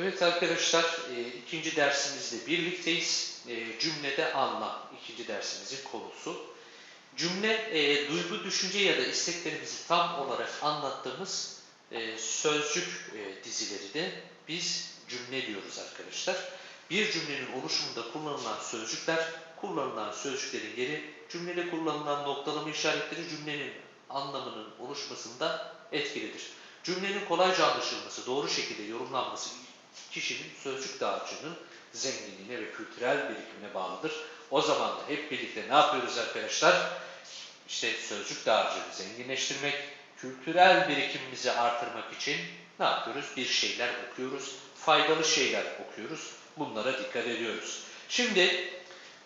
Evet arkadaşlar, e, ikinci dersimizde birlikteyiz. E, cümlede anlam, ikinci dersimizin konusu. Cümle, e, duygu, düşünce ya da isteklerimizi tam olarak anlattığımız sözcük dizileri de biz cümle diyoruz arkadaşlar. Bir cümlenin oluşumunda kullanılan sözcükler, kullanılan sözcüklerin yeri, cümlede kullanılan noktalama işaretleri cümlenin anlamının oluşmasında etkilidir. Cümlenin kolayca anlaşılması, doğru şekilde yorumlanması kişinin sözcük dağarcığının zenginliğine ve kültürel birikimine bağlıdır. O zaman da hep birlikte ne yapıyoruz arkadaşlar? İşte sözcük dağarcığını zenginleştirmek, kültürel birikimimizi artırmak için ne yapıyoruz? Bir şeyler okuyoruz, faydalı şeyler okuyoruz. Bunlara dikkat ediyoruz. Şimdi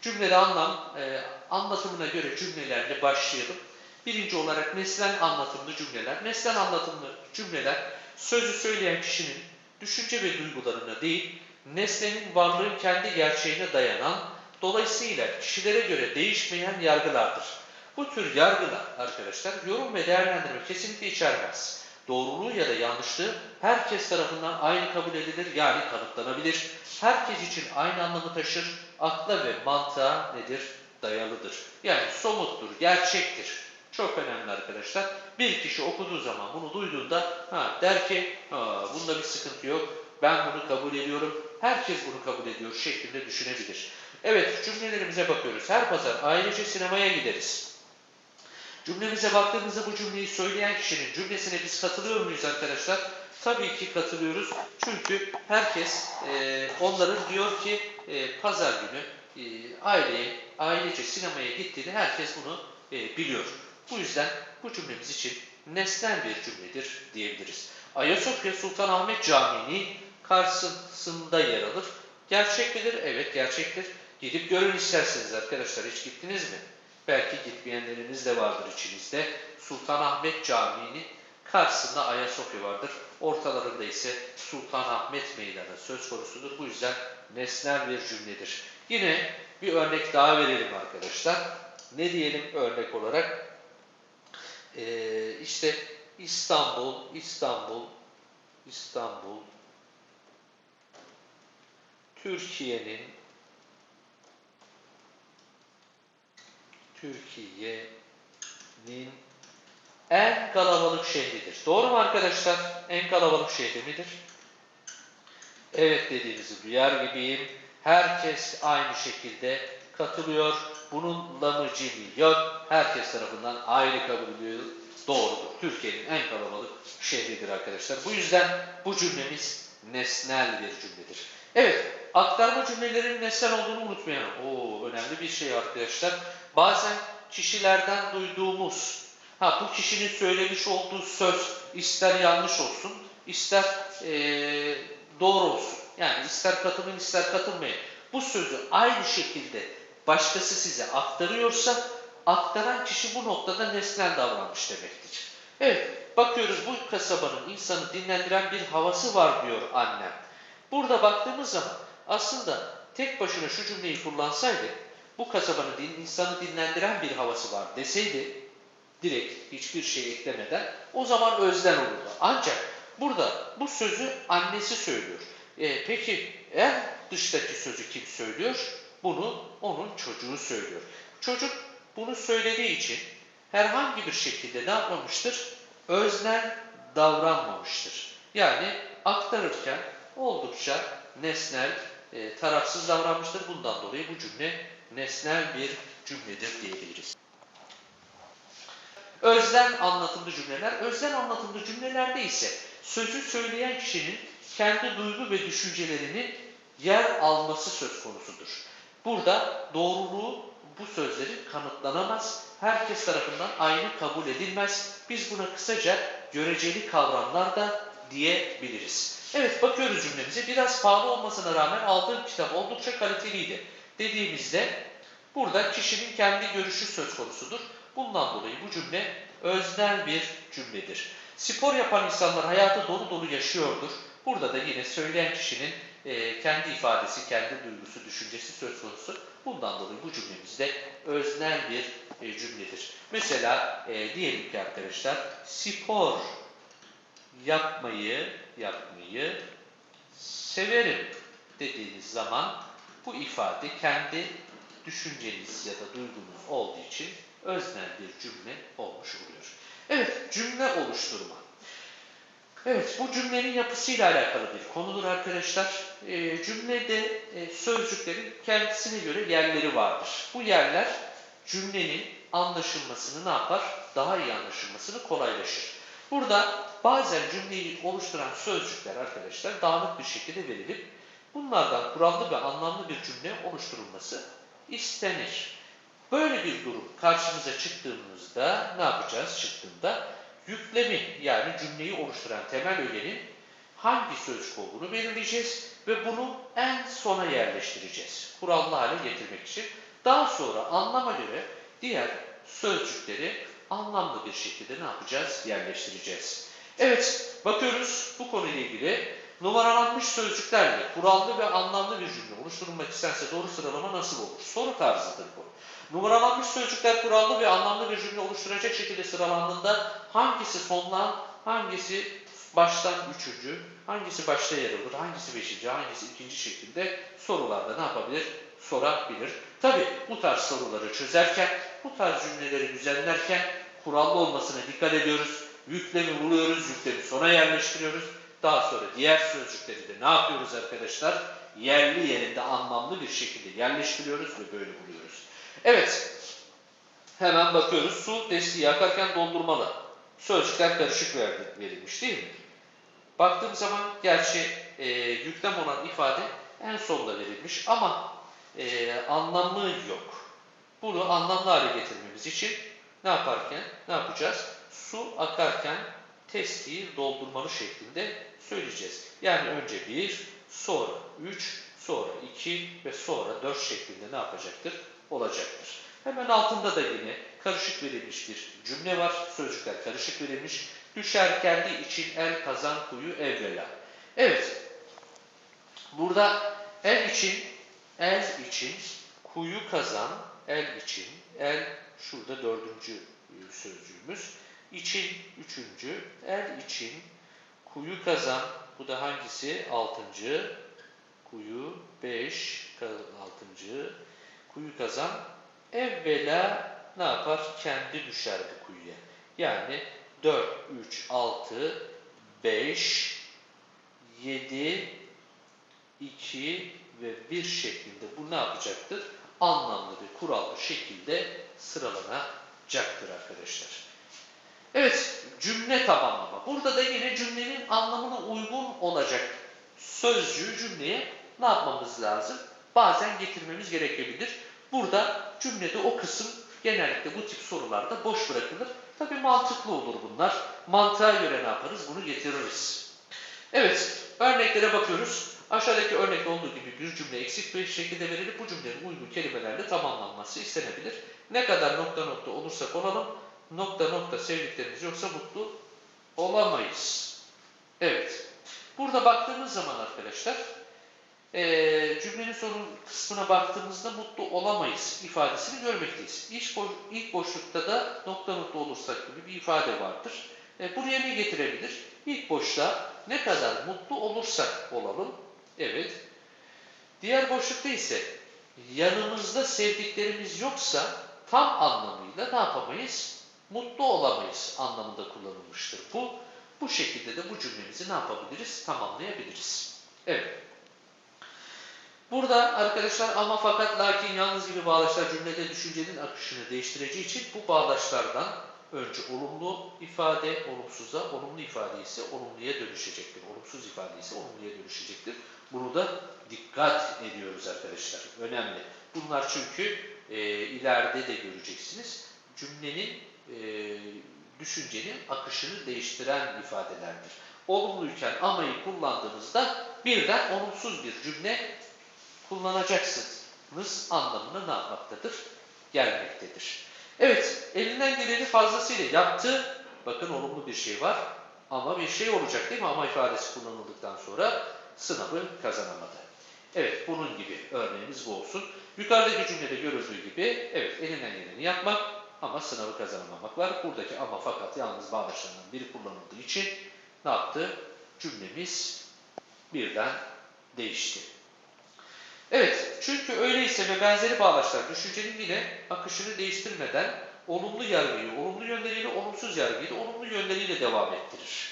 cümlede anlam, e, anlatımına göre cümlelerle başlayalım. Birinci olarak nesnel anlatımlı cümleler. Nesnel anlatımlı cümleler sözü söyleyen kişinin düşünce ve duygularına değil, nesnenin varlığın kendi gerçeğine dayanan, dolayısıyla kişilere göre değişmeyen yargılardır. Bu tür yargılar arkadaşlar yorum ve değerlendirme kesinlikle içermez. Doğruluğu ya da yanlışlığı herkes tarafından aynı kabul edilir yani kanıtlanabilir. Herkes için aynı anlamı taşır, akla ve mantığa nedir? Dayalıdır. Yani somuttur, gerçektir. Çok önemli arkadaşlar. Bir kişi okuduğu zaman bunu duyduğunda ha, der ki bunda bir sıkıntı yok. Ben bunu kabul ediyorum. Herkes bunu kabul ediyor şeklinde düşünebilir. Evet cümlelerimize bakıyoruz. Her pazar ailece sinemaya gideriz. Cümlemize baktığımızda bu cümleyi söyleyen kişinin cümlesine biz katılıyor muyuz arkadaşlar? Tabii ki katılıyoruz. Çünkü herkes e, onların diyor ki e, pazar günü e, aileye, ailece sinemaya gittiğini herkes bunu e, biliyor. Bu yüzden bu cümlemiz için nesnel bir cümledir diyebiliriz. Ayasofya Sultanahmet Camii'nin karşısında yer alır. Gerçek midir? Evet gerçektir. Gidip görün isterseniz arkadaşlar. Hiç gittiniz mi? Belki gitmeyenleriniz de vardır içinizde. Sultanahmet Camii'nin karşısında Ayasofya vardır. Ortalarında ise Sultanahmet Meydanı söz konusudur. Bu yüzden nesnel bir cümledir. Yine bir örnek daha verelim arkadaşlar. Ne diyelim örnek olarak? Ee, işte İstanbul, İstanbul, İstanbul, Türkiye'nin Türkiye'nin en kalabalık şehridir. Doğru mu arkadaşlar? En kalabalık şehri midir? Evet dediğinizi duyar gibiyim. Herkes aynı şekilde katılıyor. Bunun lamıcı yok. Herkes tarafından aynı kabul ediliyor. Doğrudur. Türkiye'nin en kalabalık şehridir arkadaşlar. Bu yüzden bu cümlemiz nesnel bir cümledir. Evet, aktarma cümlelerinin nesnel olduğunu unutmayalım. Oo, önemli bir şey arkadaşlar. Bazen kişilerden duyduğumuz, ha bu kişinin söylemiş olduğu söz ister yanlış olsun, ister ee, doğru olsun. Yani ister katılın ister katılmayın. Bu sözü aynı şekilde başkası size aktarıyorsa aktaran kişi bu noktada nesnel davranmış demektir. Evet, bakıyoruz bu kasabanın insanı dinlendiren bir havası var diyor annem. Burada baktığımız zaman aslında tek başına şu cümleyi kullansaydı bu kasabanın insanı dinlendiren bir havası var deseydi direkt hiçbir şey eklemeden o zaman özden olurdu. Ancak burada bu sözü annesi söylüyor. E, peki en dıştaki sözü kim söylüyor? Bunu onun çocuğu söylüyor. Çocuk bunu söylediği için herhangi bir şekilde ne yapmamıştır? Öznel davranmamıştır. Yani aktarırken oldukça nesnel, e, tarafsız davranmıştır. Bundan dolayı bu cümle nesnel bir cümledir diyebiliriz. Özden anlatımlı cümleler. Özden anlatımlı cümlelerde ise sözü söyleyen kişinin kendi duygu ve düşüncelerinin yer alması söz konusudur. Burada doğruluğu bu sözlerin kanıtlanamaz, herkes tarafından aynı kabul edilmez. Biz buna kısaca göreceli kavramlar da diyebiliriz. Evet bakıyoruz cümlemize. Biraz pahalı olmasına rağmen aldığım kitap oldukça kaliteliydi. Dediğimizde burada kişinin kendi görüşü söz konusudur. Bundan dolayı bu cümle öznel bir cümledir. Spor yapan insanlar hayatı dolu dolu yaşıyordur. Burada da yine söyleyen kişinin e, kendi ifadesi, kendi duygusu, düşüncesi söz konusu. Bundan dolayı bu cümlemizde öznel bir e, cümledir. Mesela e, diyelim ki arkadaşlar spor yapmayı yapmayı severim dediğiniz zaman bu ifade kendi düşünceniz ya da duygunuz olduğu için öznel bir cümle olmuş oluyor. Evet, cümle oluşturma. Evet, bu cümlenin yapısıyla alakalı bir konudur arkadaşlar. Ee, cümlede e, sözcüklerin kendisine göre yerleri vardır. Bu yerler cümlenin anlaşılmasını ne yapar? Daha iyi anlaşılmasını kolaylaşır. Burada bazen cümleyi oluşturan sözcükler arkadaşlar dağınık bir şekilde verilip bunlardan kurallı ve anlamlı bir cümle oluşturulması istenir. Böyle bir durum karşımıza çıktığımızda ne yapacağız çıktığında? Yüklemin yani cümleyi oluşturan temel ögenin hangi sözcük olduğunu belirleyeceğiz ve bunu en sona yerleştireceğiz. Kurallı hale getirmek için. Daha sonra anlama göre diğer sözcükleri anlamlı bir şekilde ne yapacağız? Yerleştireceğiz. Evet, bakıyoruz bu konuyla ilgili numaralanmış sözcüklerle kurallı ve anlamlı bir cümle oluşturulmak istense doğru sıralama nasıl olur? Soru tarzıdır bu. Numaralanmış sözcükler kurallı ve anlamlı bir cümle oluşturacak şekilde sıralandığında hangisi sondan, hangisi baştan üçüncü, hangisi başta yer alır, hangisi beşinci, hangisi ikinci şekilde sorularda ne yapabilir? Sorabilir. Tabi bu tarz soruları çözerken, bu tarz cümleleri düzenlerken kurallı olmasına dikkat ediyoruz. Yüklemi buluyoruz, yüklemi sona yerleştiriyoruz. Daha sonra diğer sözcükleri de ne yapıyoruz arkadaşlar? Yerli yerinde anlamlı bir şekilde yerleştiriyoruz ve böyle buluyoruz. Evet, hemen bakıyoruz. Su testiyi yakarken doldurmalı. Sözcükler karışık verilmiş değil mi? Baktığım zaman gerçi e, yüklem olan ifade en sonda verilmiş ama e, anlamı yok. Bunu anlamlı hale getirmemiz için ne yaparken, ne yapacağız? Su akarken testiyi doldurmalı şeklinde söyleyeceğiz. Yani önce 1, sonra 3, sonra 2 ve sonra 4 şeklinde ne yapacaktır? Olacaktır. Hemen altında da yine karışık verilmiş bir cümle var. Sözcükler karışık verilmiş. Düşer kendi için el kazan kuyu evvela. Evet. Burada el için, el için, kuyu kazan, el için, el şurada dördüncü sözcüğümüz. İçin üçüncü, el için, kuyu kazan, bu da hangisi? Altıncı, kuyu, beş, altıncı, kuyu kazan, evvela ne yapar? Kendi düşer bu kuyuya. Yani 4, 3, 6, 5, 7, 2 ve 1 şeklinde bu ne yapacaktır? Anlamlı bir kurallı şekilde sıralanacaktır arkadaşlar. Evet, cümle tamamlama. Burada da yine cümlenin anlamına uygun olacak sözcüğü cümleye ne yapmamız lazım? Bazen getirmemiz gerekebilir. Burada cümlede o kısım genellikle bu tip sorularda boş bırakılır. Tabi mantıklı olur bunlar. Mantığa göre ne yaparız? Bunu getiririz. Evet, örneklere bakıyoruz. Aşağıdaki örnekte olduğu gibi bir cümle eksik bir şekilde verilip bu cümlenin uygun kelimelerle tamamlanması istenebilir. Ne kadar nokta nokta olursak olalım, nokta nokta sevdiklerimiz yoksa mutlu olamayız. Evet. Burada baktığımız zaman arkadaşlar, e, cümlenin sonun kısmına baktığımızda mutlu olamayız ifadesini görmekteyiz. İlk, boş, ilk boşlukta da nokta nokta olursak gibi bir ifade vardır. E, buraya ne getirebilir? İlk boşta ne kadar mutlu olursak olalım. Evet. Diğer boşlukta ise yanımızda sevdiklerimiz yoksa tam anlamıyla ne yapamayız? Mutlu olamayız anlamında kullanılmıştır. Bu bu şekilde de bu cümlemizi ne yapabiliriz? Tamamlayabiliriz. Evet. Burada arkadaşlar ama fakat lakin yalnız gibi bağlaçlar cümlede düşüncenin akışını değiştireceği için bu bağlaçlardan önce olumlu ifade olumsuza, olumlu ifade ise olumluya dönüşecektir. Olumsuz ifade ise olumluya dönüşecektir. Bunu da dikkat ediyoruz arkadaşlar. Önemli. Bunlar çünkü e, ileride de göreceksiniz. Cümlenin e, düşüncenin akışını değiştiren ifadelerdir. Olumluyken amayı kullandığınızda birden olumsuz bir cümle kullanacaksınız anlamına ne yapmaktadır? Gelmektedir. Evet, elinden geleni fazlasıyla yaptı. Bakın olumlu bir şey var. Ama bir şey olacak değil mi? Ama ifadesi kullanıldıktan sonra sınavı kazanamadı. Evet, bunun gibi örneğimiz bu olsun. Yukarıdaki cümlede görüldüğü gibi, evet elinden geleni yapmak ama sınavı kazanamamak var. Buradaki ama fakat yalnız bağlaçlarından biri kullanıldığı için ne yaptı? Cümlemiz birden değişti. Evet, çünkü öyleyse ve benzeri bağlaçlar düşüncenin yine akışını değiştirmeden olumlu yargıyı olumlu yönleriyle, olumsuz yargıyı da olumlu yönleriyle devam ettirir.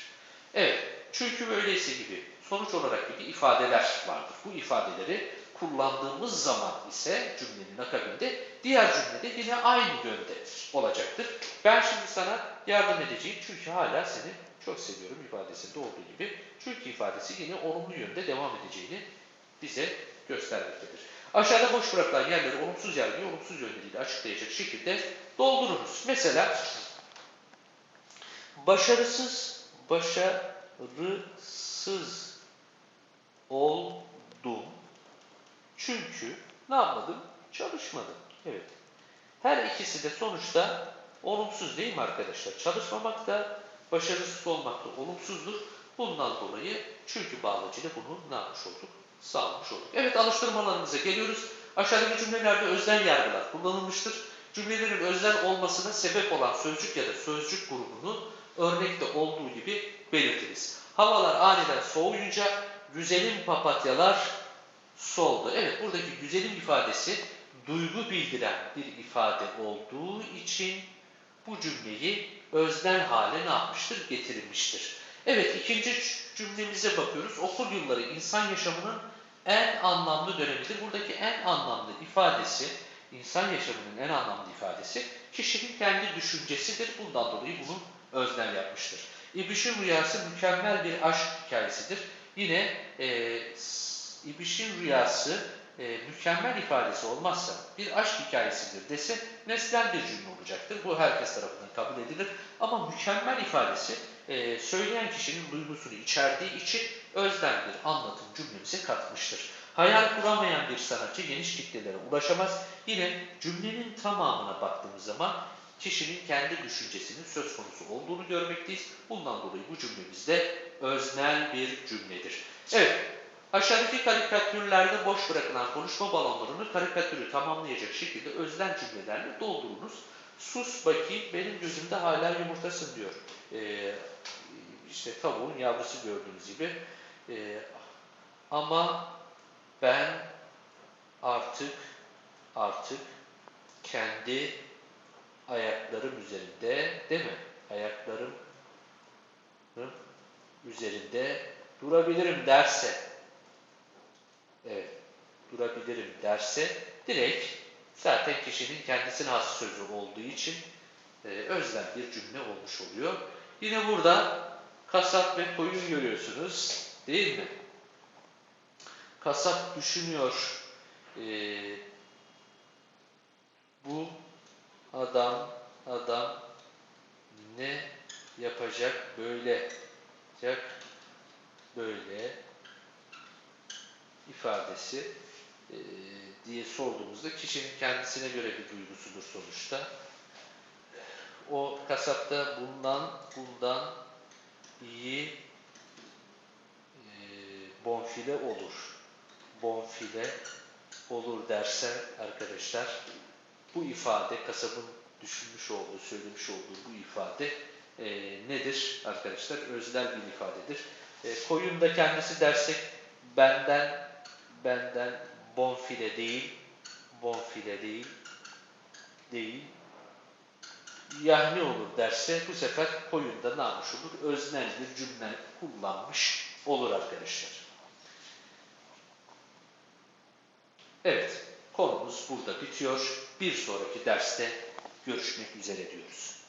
Evet, çünkü öyleyse gibi sonuç olarak gibi ifadeler vardır. Bu ifadeleri kullandığımız zaman ise cümlenin akabinde diğer cümlede yine aynı yönde olacaktır. Ben şimdi sana yardım edeceğim çünkü hala seni çok seviyorum ifadesinde olduğu gibi. Çünkü ifadesi yine olumlu yönde devam edeceğini bize göstermektedir. Aşağıda boş bırakılan yerleri olumsuz yargıyı olumsuz yönleriyle açıklayacak şekilde doldurunuz. Mesela başarısız, başarısız oldum. Çünkü ne yapmadım? Çalışmadım. Evet. Her ikisi de sonuçta olumsuz değil mi arkadaşlar? Çalışmamak da başarısız olmak da olumsuzdur. Bundan dolayı çünkü bağlacıyla bunu ne yapmış olduk? Sağlamış olduk. Evet alıştırmalarımıza geliyoruz. Aşağıdaki cümlelerde öznel yargılar kullanılmıştır. Cümlelerin öznel olmasına sebep olan sözcük ya da sözcük grubunu örnekte olduğu gibi belirtiniz. Havalar aniden soğuyunca güzelim papatyalar soldu. Evet buradaki güzelim ifadesi duygu bildiren bir ifade olduğu için bu cümleyi öznel hale ne yapmıştır? Getirilmiştir. Evet ikinci cümlemize bakıyoruz. Okul yılları insan yaşamının en anlamlı dönemidir. Buradaki en anlamlı ifadesi, insan yaşamının en anlamlı ifadesi kişinin kendi düşüncesidir. Bundan dolayı bunu öznel yapmıştır. İbiş'in rüyası mükemmel bir aşk hikayesidir. Yine e, İbiş'in rüyası e, mükemmel ifadesi olmazsa bir aşk hikayesidir dese nesnel bir cümle olacaktır. Bu herkes tarafından kabul edilir. Ama mükemmel ifadesi e, söyleyen kişinin duygusunu içerdiği için özden bir anlatım cümlemize katmıştır. Hayal kuramayan bir sanatçı geniş kitlelere ulaşamaz. Yine cümlenin tamamına baktığımız zaman kişinin kendi düşüncesinin söz konusu olduğunu görmekteyiz. Bundan dolayı bu cümlemizde öznel bir cümledir. Evet, aşağıdaki karikatürlerde boş bırakılan konuşma balonlarını karikatürü tamamlayacak şekilde özden cümlelerle doldurunuz. Sus bakayım, benim gözümde hala yumurtasın diyor. Ee, işte tavuğun yavrusu gördüğünüz gibi. Ee, ama ben artık artık kendi ayaklarım üzerinde değil mi? Ayaklarım üzerinde durabilirim derse evet durabilirim derse direkt zaten kişinin kendisine has sözü olduğu için e, özlem bir cümle olmuş oluyor. Yine burada kasap ve koyun görüyorsunuz değil mi? Kasap düşünüyor e, bu adam adam ne yapacak böyle yapacak böyle ifadesi e, diye sorduğumuzda kişinin kendisine göre bir duygusudur sonuçta. O kasapta bundan bundan iyi e, bonfile olur. Bonfile olur derse arkadaşlar bu ifade kasabın düşünmüş olduğu, söylemiş olduğu bu ifade e, nedir arkadaşlar? Öznel bir ifadedir. E, koyun da kendisi dersek benden benden bonfile değil, bonfile değil, değil, yahni olur derse bu sefer koyun da ne yapmış olur? Öznel bir cümle kullanmış olur arkadaşlar. Evet, konumuz burada bitiyor. Bir sonraki derste görüşmek üzere diyoruz.